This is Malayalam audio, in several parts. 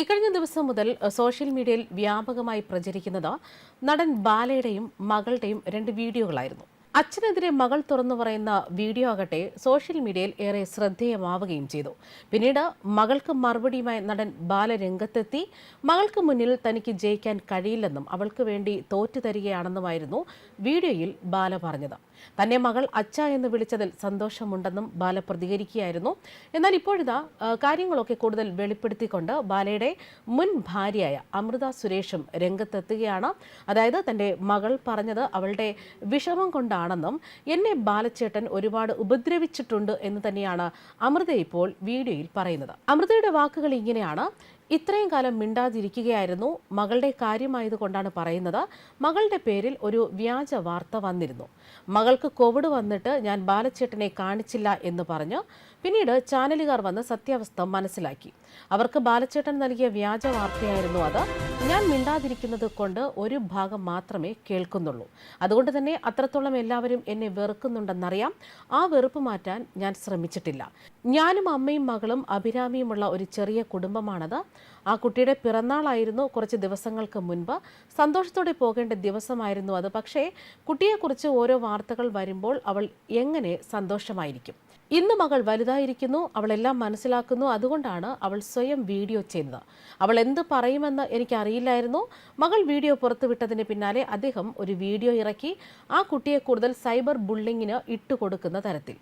ഇക്കഴിഞ്ഞ ദിവസം മുതൽ സോഷ്യൽ മീഡിയയിൽ വ്യാപകമായി പ്രചരിക്കുന്നത് നടൻ ബാലയുടെയും മകളുടെയും രണ്ട് വീഡിയോകളായിരുന്നു. അച്ഛനെതിരെ മകൾ തുറന്നു പറയുന്ന വീഡിയോ ആകട്ടെ സോഷ്യൽ മീഡിയയിൽ ഏറെ ശ്രദ്ധേയമാവുകയും ചെയ്തു. പിന്നീട് മകൾക്ക് മറുപടിയുമായി നടൻ ബാല രംഗത്തെത്തി. മകൾക്ക് മുന്നിൽ തനിക്ക് ജയിക്കാൻ കഴിയില്ലെന്നും അവൾക്ക് വേണ്ടി തോറ്റു തരികയാണെന്നുമായിരുന്നു വീഡിയോയിൽ ബാല പറഞ്ഞത്. തന്നെ മകൾ അച്ഛ എന്ന് വിളിച്ചതിൽ സന്തോഷമുണ്ടെന്നും ബാല പ്രതികരിക്കുകയായിരുന്നു. എന്നാൽ ഇപ്പോഴിതാ കാര്യങ്ങളൊക്കെ കൂടുതൽ വെളിപ്പെടുത്തിക്കൊണ്ട് ബാലയുടെ മുൻ ഭാര്യയായ അമൃത സുരേഷും രംഗത്തെത്തുകയാണ്. അതായത് തന്റെ മകൾ പറഞ്ഞത് അവളുടെ വിഷമം കൊണ്ടാണെന്നും എന്നെ ബാലച്ചേട്ടൻ ഒരുപാട് ഉപദ്രവിച്ചിട്ടുണ്ട് എന്ന് തന്നെയാണ് അമൃത ഇപ്പോൾ വീഡിയോയിൽ പറയുന്നത്. അമൃതയുടെ വാക്കുകൾ ഇങ്ങനെയാണ്. ഇത്രയും കാലം മിണ്ടാതിരിക്കുകയായിരുന്നു മകളുടെ കാര്യമായതുകൊണ്ടാണ് പറയുന്നത്. മകളുടെ പേരിൽ ഒരു വ്യാജ വാർത്ത വന്നിരുന്നു. മകൾക്ക് കോവിഡ് വന്നിട്ട് ഞാൻ ബാലച്ചേട്ടനെ കാണിച്ചില്ല എന്ന് പറഞ്ഞ്. പിന്നീട് ചാനലുകാർ വന്ന് സത്യാവസ്ഥ മനസ്സിലാക്കി. അവർക്ക് ബാലച്ചേട്ടൻ നൽകിയ വ്യാജ വാർത്തയായിരുന്നു അത്. ഞാൻ മിണ്ടാതിരിക്കുന്നത് കൊണ്ട് ഒരു ഭാഗം മാത്രമേ കേൾക്കുന്നുള്ളൂ. അതുകൊണ്ട് തന്നെ അത്രത്തോളം എല്ലാവരും എന്നെ വെറുക്കുന്നുണ്ടെന്നറിയാം. ആ വെറുപ്പ് മാറ്റാൻ ഞാൻ ശ്രമിച്ചിട്ടില്ല. ഞാനും അമ്മയും മകളും അഭിരാമിയുമുള്ള ഒരു ചെറിയ കുടുംബമാണത്. ആ കുട്ടിയുടെ പിറന്നാളായിരുന്നു കുറച്ച് ദിവസങ്ങൾക്ക് മുൻപ്. സന്തോഷത്തോടെ പോകേണ്ട ദിവസമായിരുന്നു അത്. പക്ഷേ കുട്ടിയെക്കുറിച്ച് ഓരോ വാർത്തകൾ വരുമ്പോൾ അവൾ എങ്ങനെ സന്തോഷമായിരിക്കും? ഇന്ന് മകൾ വലുതായിരിക്കുന്നു അവളെല്ലാം മനസ്സിലാക്കുന്നു. അതുകൊണ്ടാണ് അവൾ സ്വയം വീഡിയോ ചെയ്തത് അവൾ എന്ത് പറയുമെന്ന് എനിക്കറിയില്ലായിരുന്നു. മകൾ വീഡിയോ പുറത്തുവിട്ടതിന് പിന്നാലെ അദ്ദേഹം ഒരു വീഡിയോ ഇറക്കി ആ കുട്ടിയെ കൂടുതൽ സൈബർ ബുള്ളിങ്ങിന് ഇട്ടുകൊടുക്കുന്ന തരത്തിൽ.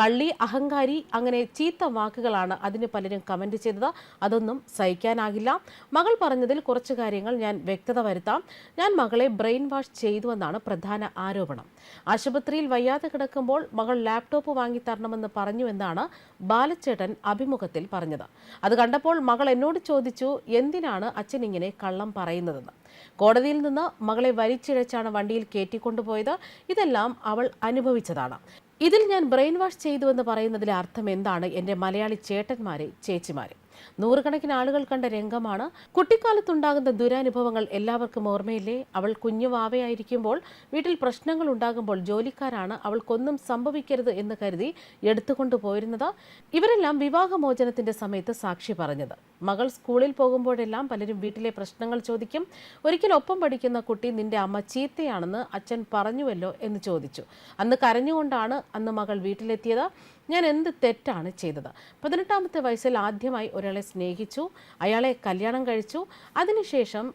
കള്ളി അഹങ്കാരി അങ്ങനെ ചീത്ത വാക്കുകളാണ് അതിന് പലരും കമന്റ് ചെയ്തത്. അതൊന്നും സഹിക്കാനാകില്ല. മകൾ പറഞ്ഞതിൽ കുറച്ച് കാര്യങ്ങൾ ഞാൻ വ്യക്തത വരുത്താം. ഞാൻ മകളെ ബ്രെയിൻ വാഷ് ചെയ്തുവെന്നാണ് പ്രധാന ആരോപണം. ആശുപത്രിയിൽ വയ്യാതെ കിടക്കുമ്പോൾ മകൾ ലാപ്ടോപ്പ് വാങ്ങി തരണമെന്ന് പറഞ്ഞുവെന്നാണ് ബാലച്ചേട്ടൻ അഭിമുഖത്തിൽ പറഞ്ഞത്. അത് കണ്ടപ്പോൾ മകൾ എന്നോട് ചോദിച്ചു എന്തിനാണ് അച്ഛൻ ഇങ്ങനെ കള്ളം പറയുന്നതെന്ന്? കോടതിയിൽ നിന്ന് മകളെ വലിച്ചിഴച്ചാണ് വണ്ടിയിൽ കയറ്റിക്കൊണ്ടുപോയത് ഇതെല്ലാം അവൾ അനുഭവിച്ചതാണ്. ഇതിൽ ഞാൻ ബ്രെയിൻ വാഷ് ചെയ്തുവെന്ന് പറയുന്നതിലെ അർത്ഥം എന്താണ്? എന്റെ മലയാളി ചേട്ടന്മാരെ ചേച്ചിമാരെ. നൂറുകണക്കിന് ആളുകൾ കണ്ട രംഗമാണ്. കുട്ടിക്കാലത്തുണ്ടാകുന്ന ദുരനുഭവങ്ങൾ എല്ലാവർക്കും ഓർമ്മയില്ലേ? അവൾ കുഞ്ഞു വാവയായിരിക്കുമ്പോൾ വീട്ടിൽ പ്രശ്നങ്ങൾ ഉണ്ടാകുമ്പോൾ ജോലിക്കാരാണ് അവൾക്കൊന്നും സംഭവിക്കരുത് എന്ന് കരുതി എടുത്തുകൊണ്ടു പോയിരുന്നത്. ഇവരെല്ലാം വിവാഹമോചനത്തിന്റെ സമയത്ത് സാക്ഷി പറഞ്ഞത്. മകൾ സ്കൂളിൽ പോകുമ്പോഴെല്ലാം പലരും വീട്ടിലെ പ്രശ്നങ്ങൾ ചോദിക്കും. ഒരിക്കൽ ഒപ്പം പഠിക്കുന്ന കുട്ടി നിന്റെ അമ്മ ചീത്തയാണെന്ന് അച്ഛൻ പറഞ്ഞുവല്ലോ? എന്ന് ചോദിച്ചു. അന്ന് കരഞ്ഞുകൊണ്ടാണ് അന്ന് മകൾ വീട്ടിലെത്തിയത്. ഞാൻ എന്ത് തെറ്റാണ് ചെയ്തത്? പതിനെട്ടാമത്തെ വയസ്സിൽ ആദ്യമായി ഒരാളെ സ്നേഹിച്ചു അയാളെ കല്യാണം കഴിച്ചു. അതിനുശേഷം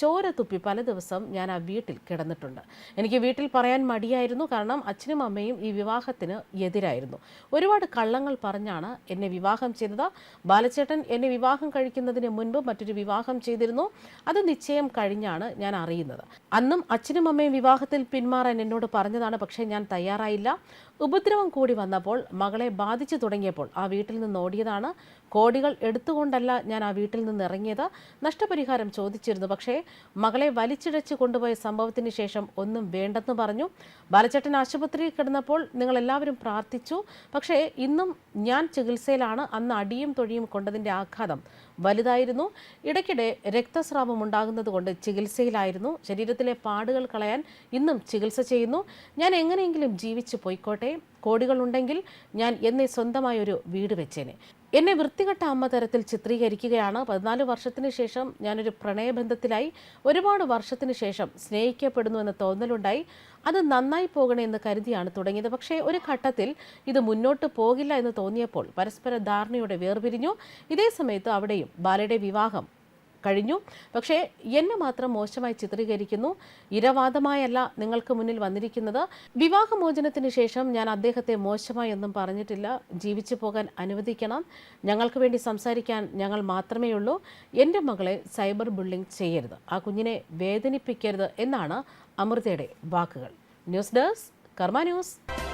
ചോര തുപ്പി പല ദിവസം ഞാൻ ആ വീട്ടിൽ കിടന്നിട്ടുണ്ട്. എനിക്ക് വീട്ടിൽ പറയാൻ മടിയായിരുന്നു. കാരണം അച്ഛനും അമ്മയും ഈ വിവാഹത്തിന് എതിരായിരുന്നു. ഒരുപാട് കള്ളങ്ങൾ പറഞ്ഞാണ് എന്നെ വിവാഹം ചെയ്തത്. ബാലച്ചേട്ടൻ എന്നെ വിവാഹം കഴിക്കുന്നതിന് മുൻപ് മറ്റൊരു വിവാഹം ചെയ്തിരുന്നു. അത് നിശ്ചയം കഴിഞ്ഞാണ് ഞാൻ അറിയുന്നത്. അന്നും അച്ഛനും അമ്മയും വിവാഹത്തിൽ പിന്മാറാൻ എന്നോട് പറഞ്ഞതാണ് പക്ഷേ ഞാൻ തയ്യാറായില്ല. ഉപദ്രവം കൂടി വന്നപ്പോൾ മകളെ ബാധിച്ചു തുടങ്ങിയപ്പോൾ ആ വീട്ടിൽ നിന്ന് ഓടിയതാണ്. കോടികൾ എടുത്തുകൊണ്ടല്ല ഞാൻ ആ വീട്ടിൽ നിന്ന് ഇറങ്ങിയത്. നഷ്ടപരിഹാരം ചോദിച്ചിരുന്നു. പക്ഷേ മകളെ വലിച്ചിഴച്ച് കൊണ്ടുപോയ സംഭവത്തിന് ശേഷം ഒന്നും വേണ്ടെന്ന് പറഞ്ഞു. ബാലച്ചേട്ടൻ ആശുപത്രിയിൽ കിടന്നപ്പോൾ നിങ്ങൾ എല്ലാവരും പ്രാർത്ഥിച്ചു. പക്ഷേ ഇന്നും ഞാൻ ചികിത്സയിലാണ്. അന്ന് അടിയും തൊഴിയും കൊണ്ടതിന്റെ ആഘാതം. വലുതായിരുന്നു. ഇടയ്ക്കിടെ രക്തസ്രാവം ഉണ്ടാകുന്നത് കൊണ്ട് ചികിത്സയിലായിരുന്നു. ശരീരത്തിലെ പാടുകൾ കളയാൻ ഇന്നും ചികിത്സ ചെയ്യുന്നു. ഞാൻ എങ്ങനെയെങ്കിലും ജീവിച്ച് പോയിക്കോട്ടെ. കോടികളുണ്ടെങ്കിൽ ഞാൻ എന്നെ സ്വന്തമായ ഒരു വീട് വെച്ചേനെ. എന്നെ വൃത്തികെട്ട അമ്മ തരത്തിൽ ചിത്രീകരിക്കുകയാണ്. പതിനാല് വർഷത്തിന് ശേഷം ഞാനൊരു പ്രണയബന്ധത്തിലായി. ഒരുപാട് വർഷത്തിന് ശേഷം സ്നേഹിക്കപ്പെടുന്നു എന്ന തോന്നലുണ്ടായി. അത് നന്നായി പോകണേ എന്ന് കരുതിയാണ് തുടങ്ങിയത്. പക്ഷേ ഒരു ഘട്ടത്തിൽ ഇത് മുന്നോട്ട് പോകില്ല എന്ന് തോന്നിയപ്പോൾ പരസ്പര ധാരണയോടെ വേർപിരിഞ്ഞു. ഇതേ സമയത്ത് അവിടെയും ബാലയുടെ വിവാഹം കഴിഞ്ഞു. പക്ഷേ എന്നെ മാത്രം മോശമായി ചിത്രീകരിക്കുന്നു. ഇരവാദമായല്ല നിങ്ങൾക്ക് മുന്നിൽ വന്നിരിക്കുന്നത്. വിവാഹമോചനത്തിന് ശേഷം ഞാൻ അദ്ദേഹത്തെ മോശമായി ഒന്നും പറഞ്ഞിട്ടില്ല. ജീവിച്ചു പോകാൻ അനുവദിക്കണം. ഞങ്ങൾക്ക് വേണ്ടി സംസാരിക്കാൻ ഞങ്ങൾ മാത്രമേ ഉള്ളൂ. എന്റെ മകളെ സൈബർ ബുള്ളിംഗ് ചെയ്യരുത്. ആ കുഞ്ഞിനെ വേദനിപ്പിക്കരുത് എന്നാണ് അമൃതയുടെ വാക്കുകൾ. News desk Karma news.